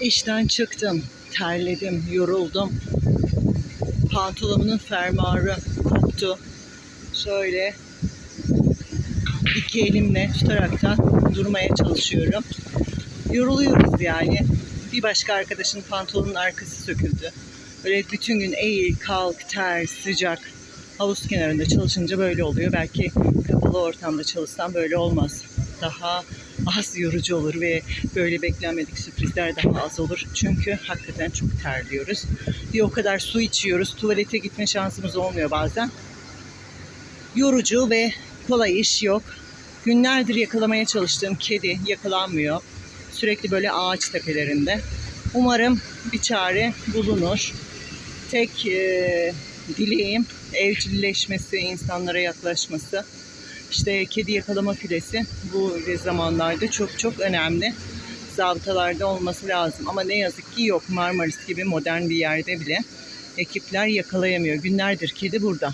İşten çıktım, terledim, yoruldum. Pantolonumun fermuarı koptu. Şöyle iki elimle tutaraktan durmaya çalışıyorum. Yoruluyoruz yani. Bir başka arkadaşın pantolonun arkası söküldü. Böyle bütün gün eğil, kalk, ter, sıcak. Havuz kenarında çalışınca böyle oluyor. Belki kapalı ortamda çalışsam böyle olmaz. Daha az yorucu olur ve böyle beklenmedik sürprizler daha az olur. Çünkü hakikaten çok terliyoruz. Bir o kadar su içiyoruz. Tuvalete gitme şansımız olmuyor bazen. Yorucu ve kolay iş yok. Günlerdir yakalamaya çalıştığım kedi yakalanmıyor. Sürekli böyle ağaç tepelerinde. Umarım bir çare bulunur. Tek e, dileğim evcilleşmesi, insanlara yaklaşması. İşte kedi yakalama filesi bu zamanlarda çok çok önemli. Zabıtalarda olması lazım ama ne yazık ki yok. Marmaris gibi modern bir yerde bile ekipler yakalayamıyor. Günlerdir kedi burada.